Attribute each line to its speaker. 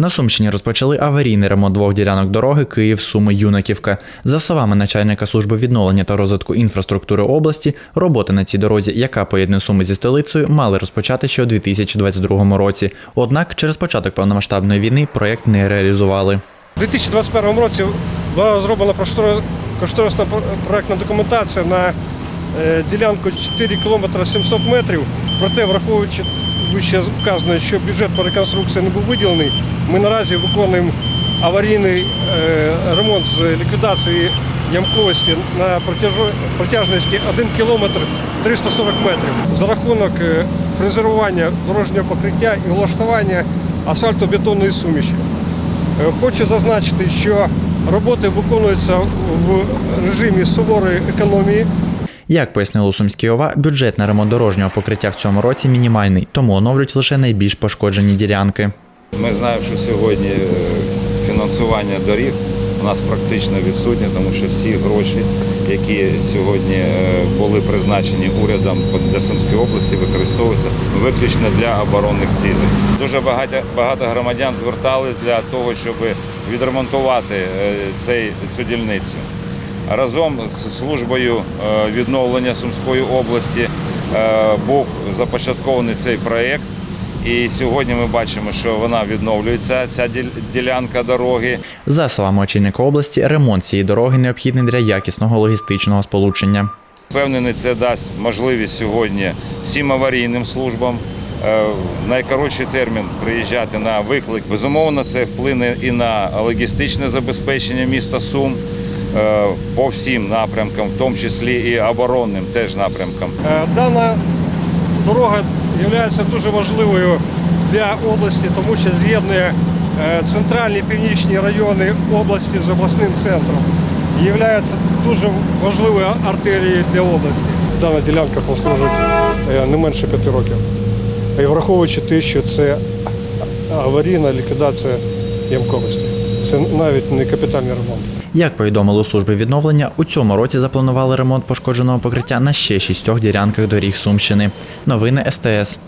Speaker 1: На Сумщині розпочали аварійний ремонт двох ділянок дороги Київ Суми Юнаківка. За словами начальника служби відновлення та розвитку інфраструктури області, роботи на цій дорозі, яка поєднує суми зі столицею, мали розпочати ще у 2022 році. Однак через початок повномасштабної війни проект не реалізували.
Speaker 2: У 2021 році була проштро- кошторисна проектна документація на е, ділянку 4 км 700 метрів. Проте, враховуючи вище вказано, що бюджет по реконструкції не був виділений, ми наразі виконуємо аварійний е, ремонт з ліквідації ямковості на протяжності 1 км 340 метрів. За рахунок е, фрезерування дорожнього покриття і влаштування асфальтобетонної суміші. Е, Хочу зазначити, що роботи виконуються в режимі суворої економії.
Speaker 1: Як пояснило у Сумській ОВА, бюджет на ремонт дорожнього покриття в цьому році мінімальний, тому оновлюють лише найбільш пошкоджені ділянки.
Speaker 3: Ми знаємо, що сьогодні е, фінансування доріг у нас практично відсутнє, тому що всі гроші, які сьогодні е, були призначені урядом для Сумської області, використовуються виключно для оборонних цілей. Дуже багато, багато громадян звертались для того, щоб відремонтувати е, цей, цю дільницю. Разом з службою е, відновлення Сумської області е, був започаткований цей проєкт. І сьогодні ми бачимо, що вона відновлюється, ця ділянка дороги.
Speaker 1: За словами очільника області, ремонт цієї дороги необхідний для якісного логістичного сполучення.
Speaker 3: Впевнений, це дасть можливість сьогодні всім аварійним службам е, в найкоротший термін приїжджати на виклик. Безумовно, це вплине і на логістичне забезпечення міста Сум по всім напрямкам, в тому числі і оборонним теж напрямкам.
Speaker 2: Е, Дана дорога є дуже важливою для області, тому що з'єднує е, центральні північні райони області з обласним центром. І Є дуже важливою артерією для області. Дана ділянка послужить е, не менше п'яти років. І враховуючи те, що це аварійна ліквідація ямковості. Це навіть не капітальний ремонт.
Speaker 1: Як повідомили у службі відновлення, у цьому році запланували ремонт пошкодженого покриття на ще шістьох ділянках доріг Сумщини. Новини СТС.